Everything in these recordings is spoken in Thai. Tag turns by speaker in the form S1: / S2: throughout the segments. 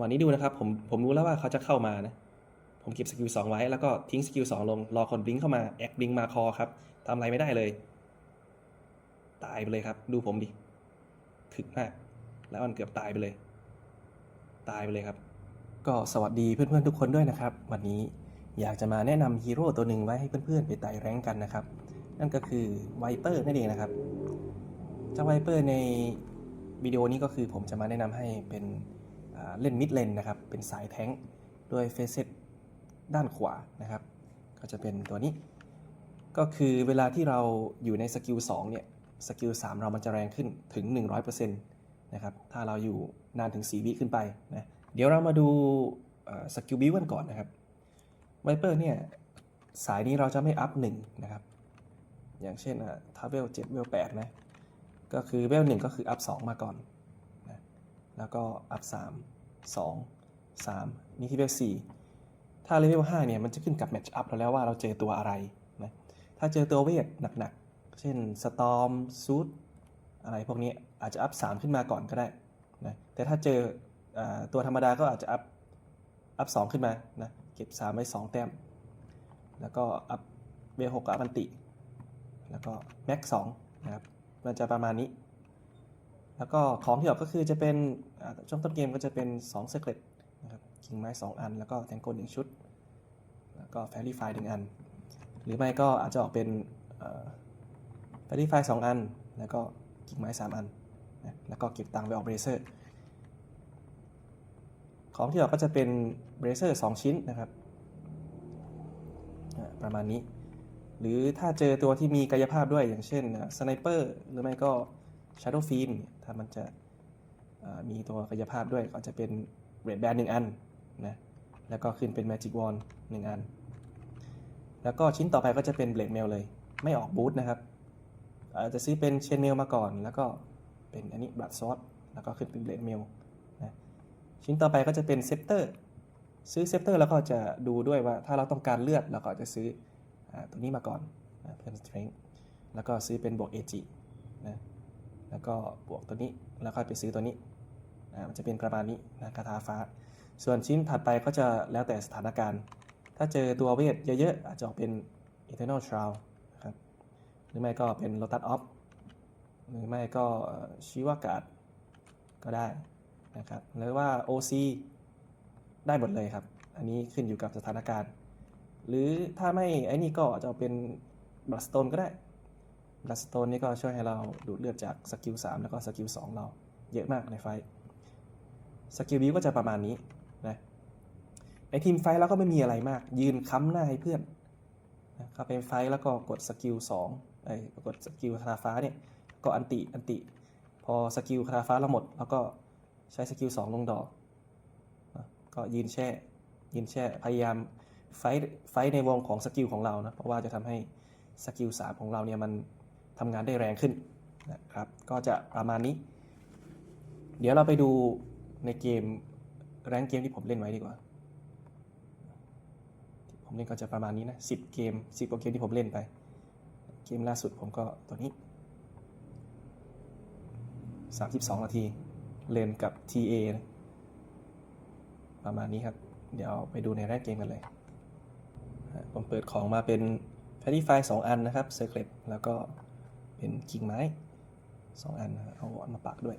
S1: วันนี้ดูนะครับผมผมรู้แล้วว่าเขาจะเข้ามานะ ผมเก็บสกิลสองไว้แล้วก็ทิ้งสกิลสองลง รอคนบลิงเข้ามา แอคบลิงมาคอครับทำอะไรไม่ได้เลย ตายไปเลยครับ ดูผมดิถึกมากแล้วมันเกือบตายไปเลย ตายไปเลยครับ ก็สวัสดีเพื่อนๆทุกคนด้วยนะครับ วันนี้อยากจะมาแนะนำฮีโร่ตัวหนึ่งไว้ให้เพื่อนๆ ไปไต่แรงกันนะครับ นั่นก็คือไวเปอร์นั่นเองนะครับเจ้าไวเปอร์ในวิดีโอนี้ก็คือผมจะมาแนะนำให้เป็น เล่นมิดเลนนะครับ เป็นสายแท้งด้วยเฟเซตด้านขวานะครับ ก็จะเป็นตัวนี้ ก็คือเวลาที่เราอยู่ในสกิล2เนี่ย สกิล3เรามันจะแรงขึ้นถึง 100%นะครับ ถ้าเราอยู่นานถึง 4 วิขึ้นไปนะ เดี๋ยวเรามาดูสกิลบิวกันก่อนนะครับไวเปอร์เนี่ยสายนี้เราจะไม่อัพ1นะครับ อย่างเช่นถ้าเวล7เวล8นะ ก็คือเวล1ก็คืออัพ2มาก่อน แล้วก็อัพ3 2 3 นี่ที่เวล4ถ้าเลเวล5เนี่ยมันจะขึ้นกับแมทช์อัพเราแล้วว่าเราเจอตัวอะไรนะถ้าเจอตัวเวทหนักๆ เช่นสตอมซูดอะไรพวกนี้อาจจะอัพ3ขึ้นมาก่อนก็ได้นะแต่ถ้าเจออตัวธรรมดาก็อาจจะอัพอัพ2ขึ้นมานะเก็บ 3 ไว้ 2 แต้ม แล้วก็อัพเวล6ก็อัพอันติ แล้วก็แม็ก2นะครับมันจะประมาณนี้ แล้วก็ของที่ออกก็คือจะเป็นอ่าช่วงต้นเกมก็จะเป็น2 Secret นะครับกิ่งไม้ 2 อัน แล้วก็แทงโกลหนึ่งชุด แล้วก็แฟรี่ไฟหนึ่งอัน หรือไม่ก็อาจจะออกเป็นแฟรี่ไฟสองอัน แล้วก็กิ่งไม้ 3 อันนะแล้วก็เก็บตังค์ไปออกเบรเซอร์ ของที่ออกก็จะเป็นเบรเซอร์ 2 ชิ้นนะครับ ประมาณนี้ หรือถ้าเจอตัวที่มีกายภาพด้วยอย่างเช่นสไนเปอร์หรือไม่ก็ Shadow Fiend เนี่ยถ้ามันจะมีตัวกายภาพด้วยก็จะเป็นเรดแบนหนึ่งอันนะ แล้วก็ขึ้นเป็น Magic Wand หนึ่งอัน แล้วก็ชิ้นต่อไปก็จะเป็นเบลดเมลเลย ไม่ออกบูทนะครับอาจจะซื้อเป็นเชนเมลมาก่อน แล้วก็เป็นอันนี้บัตซอสแล้วก็ขึ้นเป็นเบลดเมลนะชิ้นต่อไปก็จะเป็นเซปเตอร์ซื้อเซปเตอร์แล้วก็จะดูด้วยว่าถ้าเราต้องการเลือดเราก็จะซื้ออตัวนี้มาก่อนเพิ่ม strength แล้วก็ซื้อเป็นบวก AG นะ แล้วก็บวกตัวนี้แล้วค่อยไปซื้อตัวนี้อ่ามันจะเป็นประมาณนี้นะคาถาฟ้า ส่วนชิ้นถัดไปก็จะแล้วแต่สถานการณ์ ถ้าเจอตัวเวทเยอะๆอาจจะออกเป็น Eternal Shroud นะครับหรือไม่ก็เป็น Lotus Off หรือไม่ก็ชิวากาดก็ได้นะครับหรือว่า OC ได้หมดเลยครับ อันนี้ขึ้นอยู่กับสถานการณ์ หรือถ้าไม่ไอ้นี่ก็อาจจะเป็นบัตสโตนก็ได้ บัสโตนนี่ก็ช่วยให้เราดูดเลือดจากสกิล3แล้วก็สกิล2เราเยอะมากในไฟสกิลบิวก็จะประมาณนี้นะในทีมไฟท์เราก็ไม่มีอะไรมาก ยืนค้ำหน้าให้เพื่อนนะเข้าไปไฟแล้วก็กดสกิล2ไอ้กดสกิลคาถาฟ้าเนี่ยก็อันติอันติ พอสกิลคาถาฟ้าเราหมด แล้วก็ใช้สกิล2ลงดอกนะก็ยืนแช่ยืนแช่พยายามไฟไฟในวงของสกิลของเรานะเพราะว่าจะทำให้สกิล3ของเราเนี่ยมัน ทำงานได้แรงขึ้นนะครับก็จะประมาณนี้ เดี๋ยวเราไปดูในเกมแรงเกมที่ผมเล่นไว้ดีกว่า ผมเล่นก็จะประมาณนี้นะ10 เกม 10กว่าเกมที่ผมเล่นไป เกมล่าสุดผมก็ตัวนี้ 32 นาที เล่นกับ TA นะประมาณนี้ครับ เดี๋ยวไปดูในแรกเกมกันเลย ผมเปิดของมาเป็นแพท i ไฟสองอันนะครับเซอร์เคลแล้วก็ เป็นกิ่งไม้สองอันเอาอันมาปักด้วย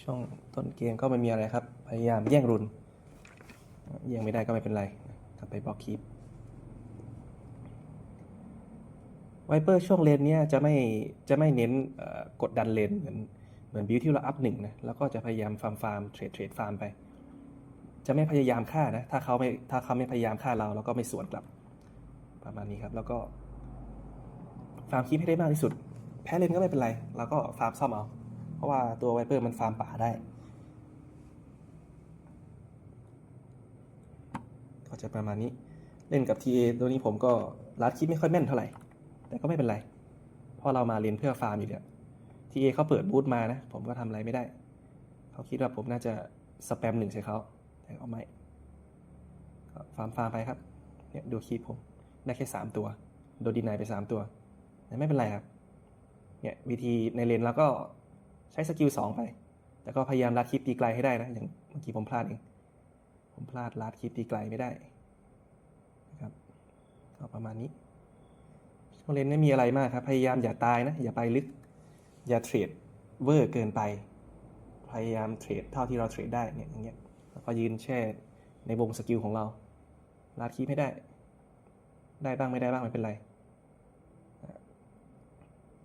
S1: ช่วงต้นเกมก็ไม่มีอะไรครับ พยายามแย่งรุน แย่งไม่ได้ก็ไม่เป็นไรกลับไปบล็อกคีปไวเปอร์ช่วงเลนเนี้ยจะไม่จะไม่เน้นกดดันเลนเหมือนเหมือนบิวที่เราอัพหนึ่งนะแล้วก็จะพยายามฟาร์มฟาร์มเทรดเทรดฟาร์มไป จะไม่พยายามฆ่านะ ถ้าเขาไม่ถ้าเขาไม่พยายามฆ่าเราเราก็ไม่สวนกลับ ประมาณนี้ครับ แล้วก็ฟาร์มคีปให้ได้มากที่สุด แพ้เลนก็ไม่เป็นไรเราก็ฟาร์มซ่อมเอา เพราะว่าตัวไวเปอร์มันฟาร์มป่าได้ ก็จะประมาณนี้ เล่นกับ TA ตัวนี้ผมก็ลัดคิดไม่ค่อยแม่นเท่าไหร่ แต่ก็ไม่เป็นไร เพราะเรามาเรียนเพื่อฟาร์มอยู่เดียว TA เขาเปิดบูธมานะ ผมก็ทำอะไรไม่ได้ เขาคิดว่าผมน่าจะสแปมหนึ่งใส่เขา แต่ก็ไม่ฟาร์มฟาร์มไปครับ เนี่ยดูคีปผม ได้แค่สามตัว โดนดีนายไปสามตัวแต่ไม่เป็นไรครับ เนี่ยวิธีในเลนเราก็ใช้สกิลสองไป แต่ก็พยายามลัดคลิปตีไกลให้ได้นะ อย่างเมื่อกี้ผมพลาดเอง ผมพลาดลัดคลิปตีไกลไม่ได้นะครับก็ประมาณนี้ช่วงเลนไม่มีอะไรมากครับ พยายามอย่าตายนะ อย่าไปลึก อย่าเทรดเวอร์เกินไป พยายามเทรดเท่าที่เราเทรดได้เนี่ยอย่างเงี้ย แล้วก็ยืนแช่ในวงสกิลของเราลัดคลิปให้ได้ ได้บ้างไม่ได้บ้างไม่เป็นไร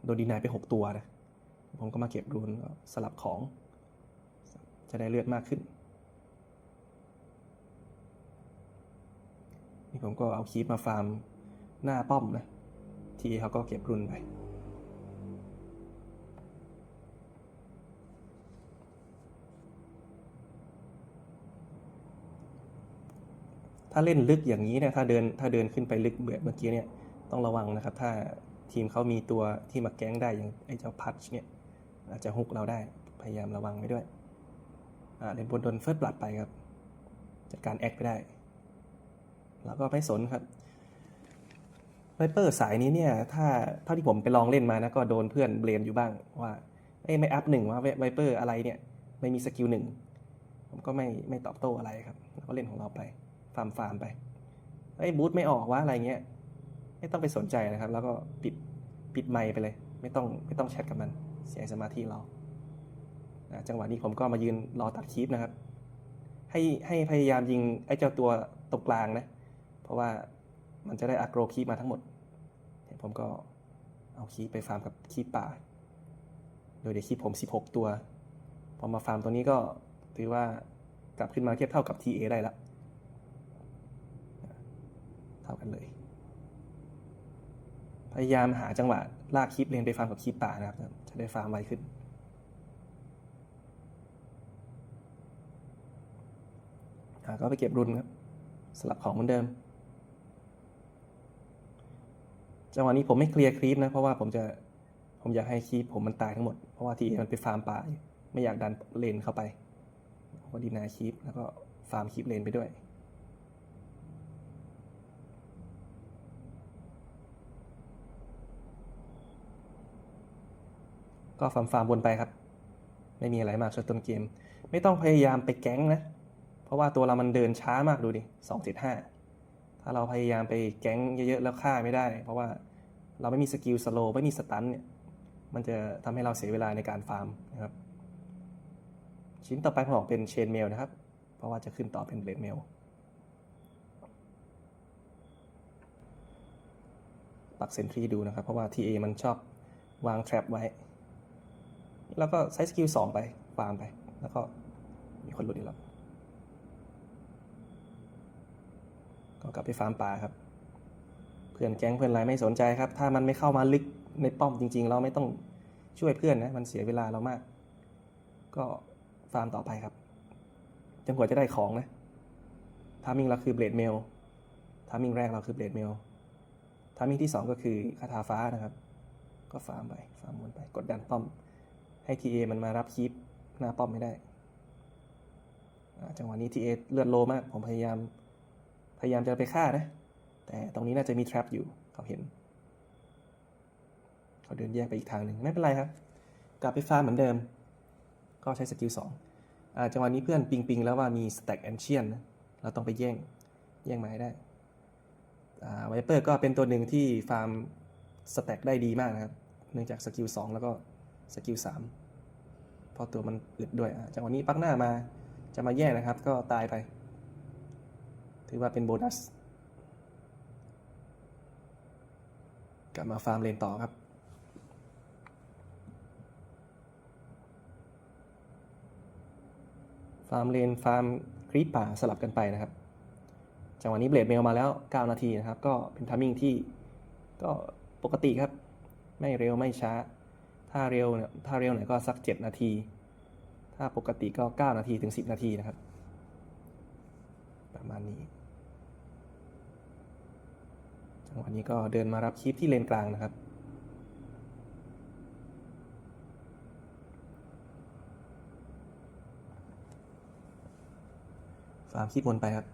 S1: โดนดีนายไปหกตัวนะ ผมก็มาเก็บรูนก็สลับของ จะได้เลือดมากขึ้น นี่ผมก็เอาคีบมาฟาร์มหน้าป้อมนะ ทีเขาก็เก็บรุนไป ถ้าเล่นลึกอย่างนี้เนี่ยถ้าเดินถ้าเดินขึ้นไปลึกแบบเมื่อกี้เนี่ยต้องระวังนะครับ ถ้าทีมเขามีตัวที่มาแก๊งได้อย่างไอ้เจ้าพัชเนี่ยอาจจะฮุกเราได้พยายามระวังไว้ด้วยอ่าเล่นบนโดนเฟิร์สบลัดไปครับจัดการแอคไปได้ แล้วก็ไม่สนครับไวเปอร์สายนี้เนี่ยถ้าเท่าที่ผมไปลองเล่นมานะก็โดนเพื่อนเบลมอยู่บ้างว่าเอ้ยไม่อัพหนึ่งว่าไวเปอร์อะไรเนี่ยไม่มีสกิลหนึ่งผมก็ไม่ไม่ตอบโต้อะไรครับก็เล่นของเราไป ฟาร์มฟาร์มไปไอ้ยบูทไม่ออกวะอะไรเงี้ย ไม่ต้องไปสนใจนะครับ แล้วก็ปิดปิดไมค์ไปเลย ไม่ต้องไม่ต้องแชทกับมันเสียสมาธิเราอ่าจังหวะนี้ผมก็มายืนรอตัดคลิปนะครับ ให้ให้พยายามยิงไอ้เจ้าตัวตรงกลางนะ เพราะว่ามันจะได้อักโรคีปมาทั้งหมดเดี๋ยวผมก็เอาคีปไปฟาร์มกับคีปป่า โดยเดี๋ยวคีปผม 16 ตัว พอมาฟาร์มตัวนี้ก็ถือว่ากลับขึ้นมาเทียบเท่ากับ TA ได้ละเท่ากันเลย พยายามหาจังหวะลากคีปเลนไปฟาร์มกับคีปป่านะครับ จะได้ฟาร์มไวขึ้น ก็ไปเก็บรุนครับ สลับของเหมือนเดิม จังหวะนี้ผมไม่เคลียร์ครีปนะ เพราะว่าผมจะผมอยากให้ครีปผมมันตายทั้งหมด เพราะว่าทีมันไปฟาร์มป่าไม่อยากดันเลนเข้าไปผมก็ดีนาครีปแล้วก็ฟาร์มครีปเลนไปด้วย ก็ฟาร์มฟาร์มวนไปครับ ไม่มีอะไรมากช่วงต้นเกม ไม่ต้องพยายามไปแก๊งนะ เพราะว่าตัวเรามันเดินช้ามากดูดิสองเจ็ดห้าถ้าเราพยายามไปแก๊งเยอะๆแล้วฆ่าไม่ได้ เพราะว่าเราไม่มีสกิลสโลไม่มีสตันเนี่ยมันจะทำให้เราเสียเวลาในการฟาร์มนะครับชิ้นต่อไปผมบอกเป็นเชนเมลนะครับ เพราะว่าจะขึ้นต่อเป็นเบลดเมลปักเซนทรีดูนะครับ เพราะว่า TA มันชอบวางแทรปไว้ แล้วก็ใช้สกิลสองไปฟาร์มไป แล้วก็มีคนหลุดอีกแล้ว ก็กลับไปฟาร์มป่าครับ เพื่อนแก๊งเพื่อนอะไรไม่สนใจครับ ถ้ามันไม่เข้ามาลึกในป้อมจริง ๆ เราไม่ต้องช่วยเพื่อนนะ มันเสียเวลาเรามาก ก็ฟาร์มต่อไปครับจนกว่าจะได้ของนะทามิงเราคือเบลดเมลทามิงแรกเราคือเบลดเมลทามิงที่สองก็คือคาถาฟ้านะครับ ก็ฟาร์มไป ฟาร์มวนไป กดดันป้อม ให้ทีเอมันมารับคีปหน้าป้อมไม่ได้จังหวะนี้ทีเอเลือดโลมาก ผมพยายาม พยายามจะไปฆ่านะ แต่ตรงนี้น่าจะมี trap อยู่เขาเห็น เขาเดินแยกไปอีกทางหนึ่งไม่เป็นไรครับ กลับไปฟาร์มเหมือนเดิม ก็ใช้สกิลสองอจังหวะนี้เพื่อนปิงปิงแล้วว่ามี stack ancient นะเราต้องไปแย่ง แย่งมาให้ได้ไวเปอร์ก็เป็นตัวหนึ่งที่ฟาร์ม stack ได้ดีมากนะครับ เนื่องจากสกิลสองแล้วก็ สกิลสามพราะตัวมันอึดด้วยจังหวะนี้ปักหน้ามาจะมาแย่งนะครับ ก็ตายไป ถือว่าเป็นโบนัส กลับมาฟาร์มเลนต่อครับฟาร์มเลนฟาร์มครีปป่าสลับกันไปนะครับ จังหวะนี้เบลดเมลมาแล้ว 9 นาทีนะครับ ก็เป็นทัมมิ่งที่ก็ปกติครับ ไม่เร็วไม่ช้า ถ้าเร็วเนี่ยถ้าเร็วหน่อยก็สัก 7 นาที ถ้าปกติก็ 9 นาทีถึง 10 นาทีนะครับ ประมาณนี้ จังหวะนี้ก็เดินมารับคลิปที่เลนกลางนะครับฟาร์มคลิปวนไปครับ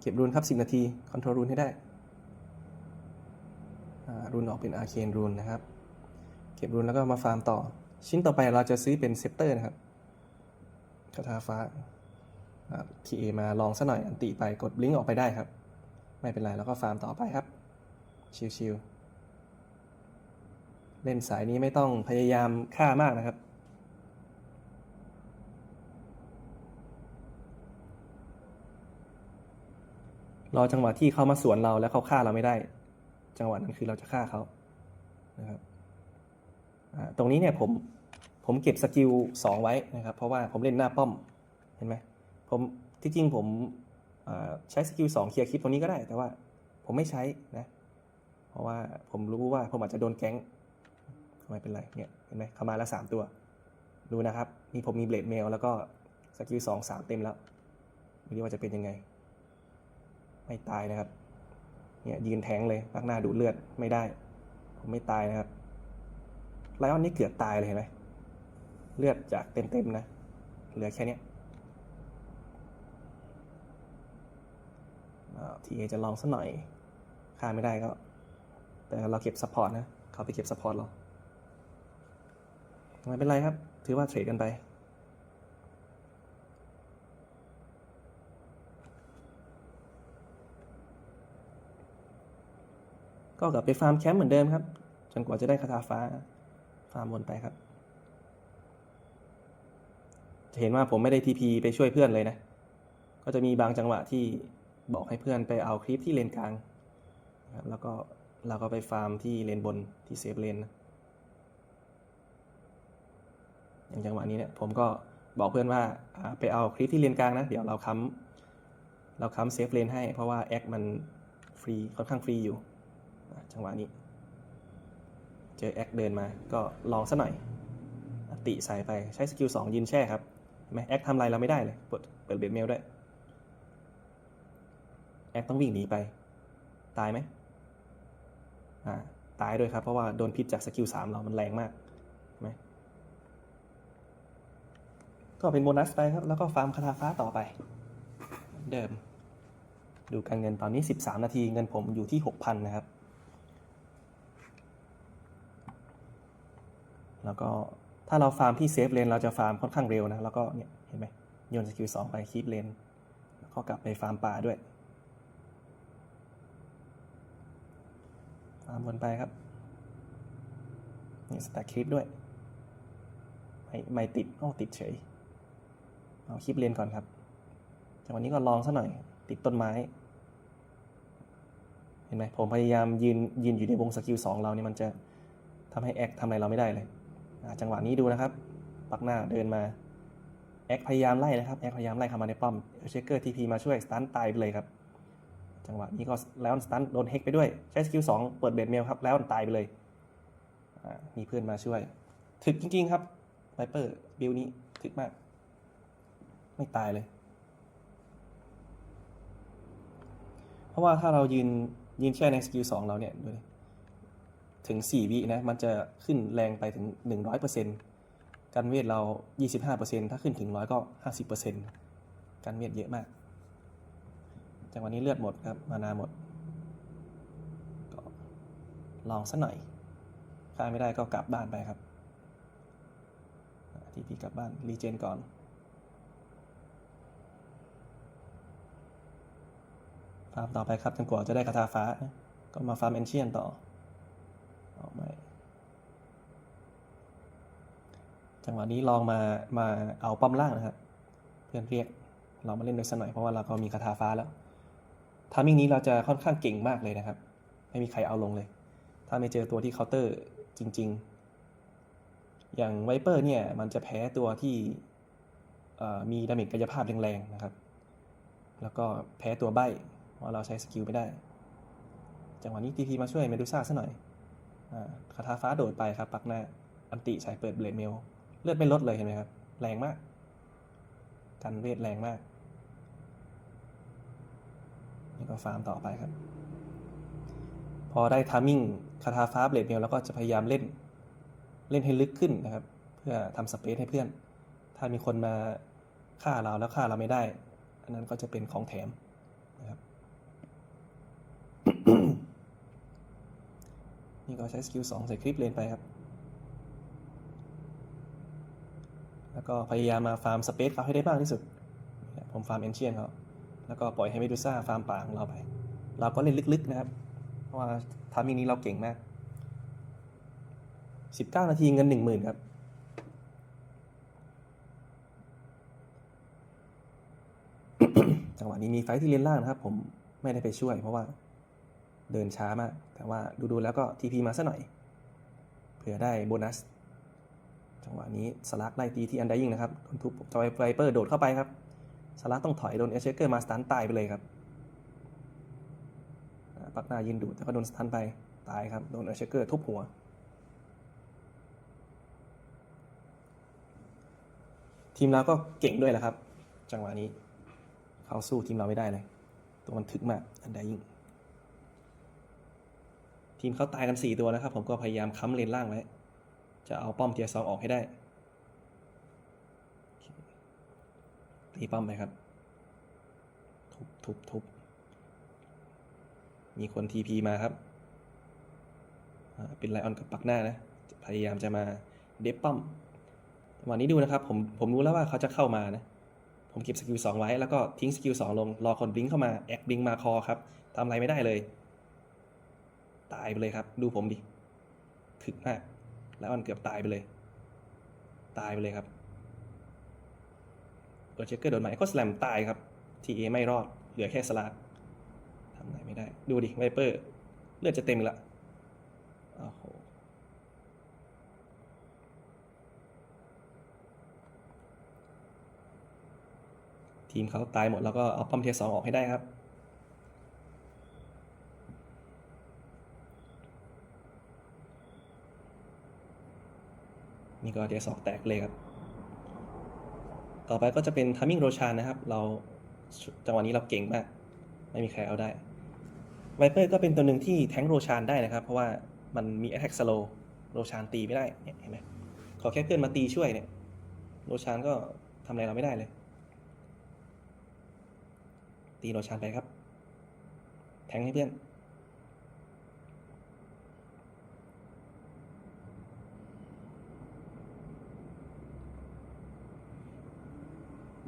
S1: เก็บรูนครับ 10 นาที คอนโทรลรูนให้ได้ รูนออกเป็นอาเคนรูนนะครับ เก็บรุนแล้วก็มาฟาร์มต่อ ชิ้นต่อไปเราจะซื้อเป็นเซปเตอร์นะครับคาถาฟ้าทีเอมาลองซะหน่อยอันติไปกดบลิงก์ออกไปได้ครับ ไม่เป็นไรแล้วก็ฟาร์มต่อไปครับ ชิวๆเล่นสายนี้ไม่ต้องพยายามฆ่ามากนะครับรอจังหวะที่เขามาสวนเราแล้วเขาฆ่าเราไม่ได้ จังหวะนั้นคือเราจะฆ่าเขานะครับตรงนี้เนี่ยผมผมเก็บสกิลสองไว้นะครับ เพราะว่าผมเล่นหน้าป้อมเห็นไหมผมที่จริงผมใช้สกิลสองเคลียร์คลิปตรงนี้ก็ได้ แต่ว่าผมไม่ใช้นะเพราะว่าผมรู้ว่าผมอาจจะโดนแก๊งไม่เป็นไรเนี่ยเห็นไหมเข้ามาแล้วสามตัวดูนะครับนี่ผมมีเบลดเมลแล้วก็สกิลสองสามเต็มแล้วไม่รู้ว่าจะเป็นยังไง ไม่ตายนะครับ เนี่ยยืนแทงเลยปักหน้าดูเลือดไม่ได้ ผมไม่ตายนะครับไลออนนี่เกือบตายเลยเห็นไหมเลือดจากเต็มๆนะ เหลือแค่เนี้ยทีเอจะลองสักหน่อยฆ่าไม่ได้ก็ แต่เราเก็บซัพพอร์ตนะ เขาไปเก็บซัพพอร์ตเราไม่เป็นไรครับ ถือว่าเทรดกันไป ก็กลับไปฟาร์มแคมป์เหมือนเดิมครับ จนกว่าจะได้คาถาฟ้า ฟาร์มวนไปครับ จะเห็นว่าผมไม่ได้ทีพีไปช่วยเพื่อนเลยนะ ก็จะมีบางจังหวะที่บอกให้เพื่อนไปเอาคลิปที่เลนกลางครับแล้วก็เราก็ไปฟาร์มที่เลนบนที่เซฟเลนนะอย่างจังหวะนี้เนี่ยผมก็บอกเพื่อนว่าไปเอาคลิปที่เลนกลางนะ เดี๋ยวเราค้ำเราค้ำเซฟเลนให้เพราะว่าแอคมันฟรีค่อนข้างฟรีอยู่ จังหวะนี้ เจอแอคเดินมาก็ลองซะหน่อยอติใส่ไปใช้สกิลสองยืนแช่ครับเห็นไหมแอคทำอะไรเราไม่ได้เลยเปิดเปิดเบดเมลด้แอคต้องวิ่งหนีไป ตายไหมอ่าตายด้วยครับ เพราะว่าโดนพิษจากสกิลสามเรา มันแรงมากไหมก็เป็นโบนัสไปครับ แล้วก็ฟาร์มคาถาฟ้าต่อไปเหมือนเดิม ดูการเงินตอนนี้ 13 นาทีเงินผมอยู่ที่ 6,000 นะครับ แล้วก็ถ้าเราฟาร์มที่เซฟเลนเราจะฟาร์มค่อนข้างเร็วนะ แล้วก็เนี่ยเห็นไหมโยนสกิลสองไปคีปเลนแล้วก็กลับไปฟาร์มป่าด้วย ฟาร์มวนไปครับนี่สแต็กคลิปด้วย ไม่ไม่ติดอ้ติดเฉย เอาคลิปเลนก่อนครับจังหวะนี้ก็ลองซะหน่อย ติดต้นไม้ เห็นไหมผมพยายามยืนยืนอยู่ในวงสกิลสองเรานี่มันจะทำให้แอคทำอะไรเราไม่ได้เลย จังหวะนี้ดูนะครับ ปักหน้าเดินมาแอคพยายามไล่นะครับแอคพยายามไล่เข้ามาในป้อมเชคเกอร์ทีพีมาช่วยสตันตายไปเลยครับ จังหวะนี้ก็แล้วสตันโดนเฮกไปด้วยใช้สกิลสองเปิดเบดเมลครับแล้วตายไปเลยมีเพื่อนมาช่วย ถึกจริง ๆ ครับไ i เปอร์บิลนี้ถึกมาก ไม่ตายเลย เพราะว่าถ้าเรายืนยืนแช่ในสกิลสองเราเนี่ยดูดิ ถึง 4 วินะ มันจะขึ้นแรงไปถึง 100%การเวทเรา 25%ถ้าขึ้นถึง100ก็ 50%การเวทเยอะมาก จังหวะนี้เลือดหมดครับ มานาหมด ก็ลองสักหน่อยฆ่าไม่ได้ก็กลับบ้านไปครับ ทีพีกลับบ้าน รีเจนก่อนฟาร์มต่อไปครับจนกว่าจะได้คาถาฟ้า ก็มาฟาร์มเอนเชียนต่อ ออกไม่จังหวะนี้ลองมามาเอาป้อมล่างนะครับเพื่อนเรียกเรามาเล่นด้วยสักหน่อยเพราะว่าเราก็มีคาถาฟ้าแล้วทามิ่งนี้เราจะค่อนข้างเก่งมากเลยนะครับ ไม่มีใครเอาลงเลย ถ้าไม่เจอตัวที่เคาน์เตอร์จริง ๆ อย่างไวเปอร์เนี่ยมันจะแพ้ตัวที่มีดาเมจกายภาพแรงๆนะครับ แล้วก็แพ้ตัวใบเพราะเราใช้สกิลไม่ได้ จังหวะนี้ทีพีมาช่วยเมดูซ่าซะหน่อย คาถาฟ้าโดดไปครับ ปักหน้า อันติใช้เปิดเบลดเมล เลือดไม่ลดเลยเห็นไหมครับ แรงมาก กันเวทแรงมาก นี่ก็ฟาร์มต่อไปครับ พอได้ทามมิ่งคาถาฟ้าเบลดเมลแล้วก็จะพยายามเล่น เล่นให้ลึกขึ้นนะครับ เพื่อทำสเปซให้เพื่อน ถ้ามีคนมาฆ่าเราแล้วฆ่าเราไม่ได้ อันนั้นก็จะเป็นของแถม นี่ก็ใช้สกิล2ใส่คลิปเลนไปครับ แล้วก็พยายามมาฟาร์มสเปซเขาให้ได้มากที่สุด ผมฟาร์มเอนเชียนเขาแล้วก็ปล่อยให้เมดูซ่าฟาร์มป่าของเราไป เราก็เล่นลึกๆนะครับ เพราะว่าทำอย่างนี้เราเก่งมาก 19 นาทีเงิน 10,000 ครับจังหวะนี้มีไฟที่เลนล่างนะครับ ผมไม่ได้ไปช่วยเพราะว่า เดินช้ามาก แต่ว่าดูๆแล้วก็ทีพีมาซะหน่อย เผื่อได้โบนัส จังหวะนี้สลักไล่ตีที่อันไดยิงนะครับโดนทุบจอยไวเปอร์โดดเข้าไปครับสลักต้องถอยโดนเอเชเกอร์มาสตันตายไปเลยครับปักหน้ายืนดูแต่ก็โดนสตันไปตายครับโดนเอเชเกอร์ทุบหัวทีมเราก็เก่งด้วยแหละครับ จังหวะนี้ เขาสู้ทีมเราไม่ได้เลย ตัวมันถึกมากอันไดยิ่ง ทีมเขาตายกัน 4 ตัวนะครับ ผมก็พยายามค้ำเลนล่างไว้ จะเอาป้อมเทียร์สองออกให้ได้ ตีป้อมไปครับ ทุบทุบทุบมีคนทีพีมาครับ เป็นไลออนกับปักหน้านะ พยายามจะมาเดฟป้อมวันนี้ดูนะครับ ผมผมรู้แล้วว่าเขาจะเข้ามานะ ผมเก็บสกิลสองไว้แล้วก็ทิ้งสกิลสองลง รอคนบลิงเข้ามา แอคบลิงมาคอครับทำอะไรไม่ได้เลย ตายไปเลยครับ ดูผมดิถึกมากแล้วมันเกือบตายไปเลย ตายไปเลยครับเปิดเชคเกอร์โดนไหมก็สแลมตายครับทีเอไม่รอด เหลือแค่สลากทำอะไรไม่ได้ ดูดิไวเปอร์ เลือดจะเต็มอีกละโอ้โหทีมเขาตายหมดแล้วก็เอาป้อมเทียสองออกให้ได้ครับ นี่ก็เทียสองแตกเลยครับ ต่อไปก็จะเป็นทัมมิ่งโรชานนะครับ เราจังหวะนี้เราเก่งมาก ไม่มีใครเอาได้ไวเปอร์ก็เป็นตัวหนึ่งที่แทงโรชานได้นะครับ เพราะว่ามันมี attack slow โรชานตีไม่ได้เนี่ยเห็นไหมขอแค่เพื่อนมาตีช่วยเนี่ยโรชานก็ทำอะไรเราไม่ได้เลย ตีโรชานไปครับ แทงให้เพื่อน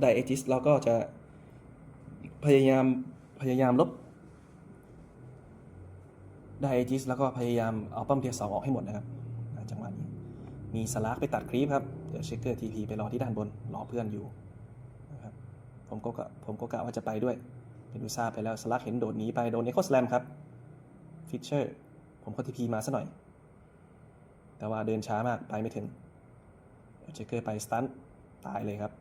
S1: ได้เอจิสเราก็จะพยายามพยายามลบได้เอจิสแล้วก็พยายามเอาปั้มเทียสองออกให้หมดนะครับจังหวะนี้มีสลากไปตัดครีปครับเดี๋ยวเชคเกอร์ทีพีไปรอที่ด้านบนรอเพื่อนอยู่นะครับผมก็ผมก็กะว่าจะไปด้วยเป็นดูซาไปแล้วสลักเห็นโดดหนีไปโดนเอโคสแลมครับฟิชเชอร์ผมก็ทีพีมาซะหน่อย แต่ว่าเดินช้ามากไปไม่ถึงเดี๋ยวเชคเกอร์ไปสตันตายเลยครับ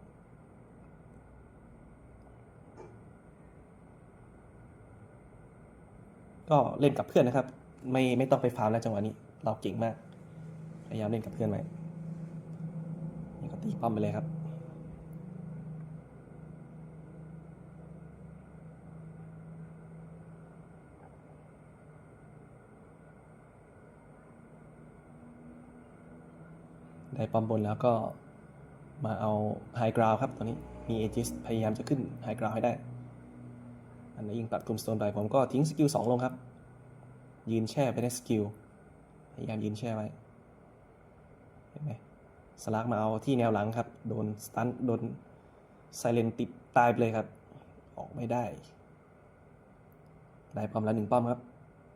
S1: ก็เล่นกับเพื่อนนะครับ ไม่ไม่ต้องไปฟาร์มแล้วจังหวะนี้ เราเก่งมาก พยายามเล่นกับเพื่อนไว้นี่ก็ตีป้อมไปเลยครับได้ป้อมบนแล้วก็มาเอาไฮกราวครับตอนนี้มีเอจิสพยายามจะขึ้นไฮกราวให้ได้ อันนี้ยิงตัดกลุ่มสโตนไปผมก็ทิ้งสกิลสองลงครับ ยืนแช่ไปในสกิลพยายามยืนแช่ไว้เห็นไหมสลักมาเอาที่แนวหลังครับ โดนสตันโดนไซเลนติดตายไปเลยครับ ออกไม่ได้ ได้ป้อมละหนึ่งป้อมครับ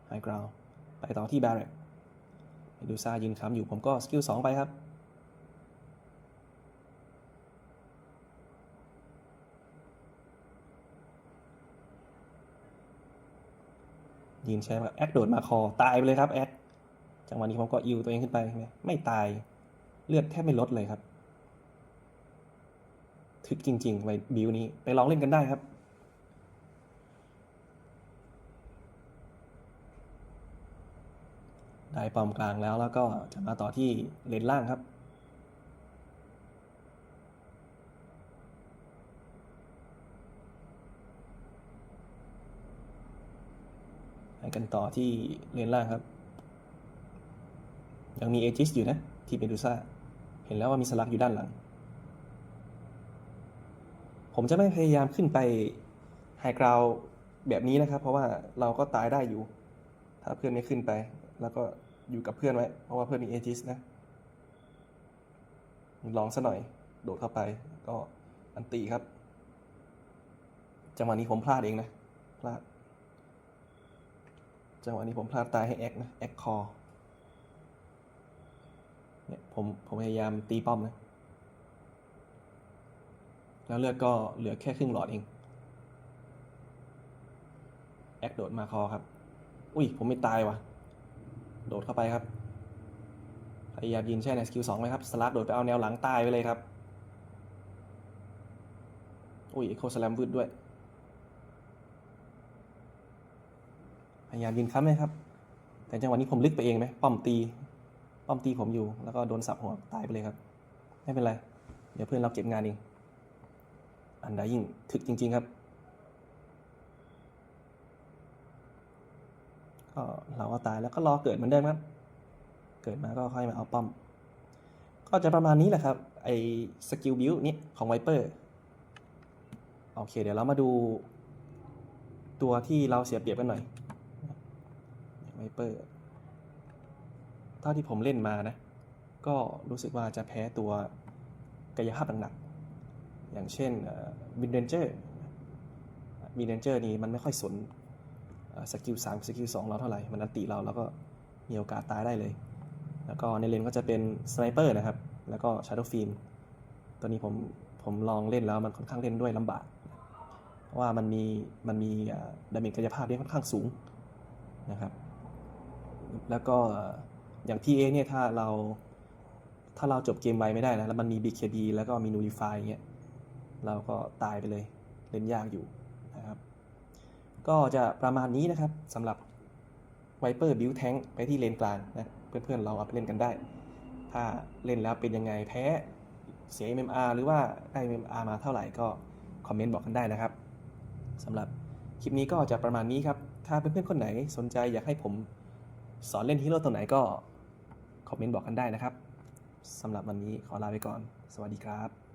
S1: ไฮกราวไปต่อที่บาร์เรตดูซายืนค้ำอยู่ผมก็สกิลสองไปครับ ยืนใช้แบบแอดโดดมาคอตายไปเลยครับแอดจังหวะนี้ผมก็อิวตัวเองขึ้นไปไม่ไม่ตายเลือดแทบไม่ลดเลยครับทึกจริงๆไว้บิวนี้ไปลองเล่นกันได้ครับได้ปอมกลางแล้วแล้วก็จะมาต่อที่เลนล่างครับ กันต่อที่เลนล่างครับ ยังมีเอจิสอยู่นะ ที่เมดูซ่า เห็นแล้วว่ามีสลักอยู่ด้านหลัง ผมจะไม่พยายามขึ้นไปไฮกราวแบบนี้นะครับ เพราะว่าเราก็ตายได้อยู่ ถ้าเพื่อนไม่ขึ้นไป แล้วก็อยู่กับเพื่อนไว้ เพราะว่าเพื่อนมีเอจิสนะลองซะหน่อย โดดเข้าไป ก็อันตีครับ จังหวะนี้ผมพลาดเองนะ พลาด จังหวะนี้ผมพลาดตายให้แอคนะแอคคอเนี่ยผมผมพยายามตีป้อมนะ แล้วเลือดก็เหลือแค่ครึ่งหลอดเอง แอคโดดมาคอครับ อุ้ย ผมไม่ตายว่ะ โดดเข้าไปครับ พยายามยิงแช่ในสกิลสองเลยครับ สลักโดดไปเอาแนวหลังตายไปเลยครับ อุ้ย โคสแลมวืดด้วย ยายามยิงค้ำเลยครับ แต่จังหวะนี้ผมลึกไปเองไหมป้อมตี ป้อมตีผมอยู่ แล้วก็โดนสับหัวตายไปเลยครับ ไม่เป็นไร เดี๋ยวเพื่อนเราเก็บงานเอง อันใดยิ่งถึกจริง ๆครับ ก็เราก็ตายแล้วก็รอเกิดเหมือนเดิมครับ เกิดมาก็ค่อยมาเอาป้อม ก็จะประมาณนี้แหละครับ ไอสกิลบิวนี้ของไวเปอร์ โอเค เดี๋ยวเรามาดูตัวที่เราเสียเปรียบกันหน่อย ไวเปอร์เท่าที่ผมเล่นมานะ ก็รู้สึกว่าจะแพ้ตัวกายภาพหนักๆอย่างเช่นวินเดนเจอร์วินเดนเจอร์นี่มันไม่ค่อยสนสกิลสามสกิลสองเราเท่าไหร่ มันอันติเราแล้วก็มีโอกาสตายได้เลย แล้วก็ในเลนก็จะเป็นสไนเปอร์นะครับ แล้วก็ชาร์ o ฟิล์มตัวนี้ผมผมลองเล่นแล้วมันค่อนข้างเล่นด้วยลำบาก เพราะว่ามันมีมันมีดาเมจกายภาพที่ค่อนข้างสูงนะครับ แล้วก็อย่าง PA เนี่ยถ้าเราถ้าเราจบเกมไวไม่ได้นะ แล้วมันมี BKB แล้วก็มี Nullify เงี้ยเราก็ตายไปเลย เล่นยากอยู่นะครับ ก็จะประมาณนี้นะครับสำหรับ Viper Build Tank ไปที่เลนกลางนะเพื่อนๆลองเอาไปเล่นกันได้ ถ้าเล่นแล้วเป็นยังไงแพ้เสีย MMR หรือว่าได้ MMR มาเท่าไหร่ก็คอมเมนต์บอกกันได้นะครับสำหรับคลิปนี้ก็จะประมาณนี้ครับ ถ้าเพื่อนๆคนไหนสนใจอยากให้ผม สอนเล่นฮีโร่ตัวไหนก็คอมเมนต์บอกกันได้นะครับสำหรับวันนี้ขอลาไปก่อน สวัสดีครับ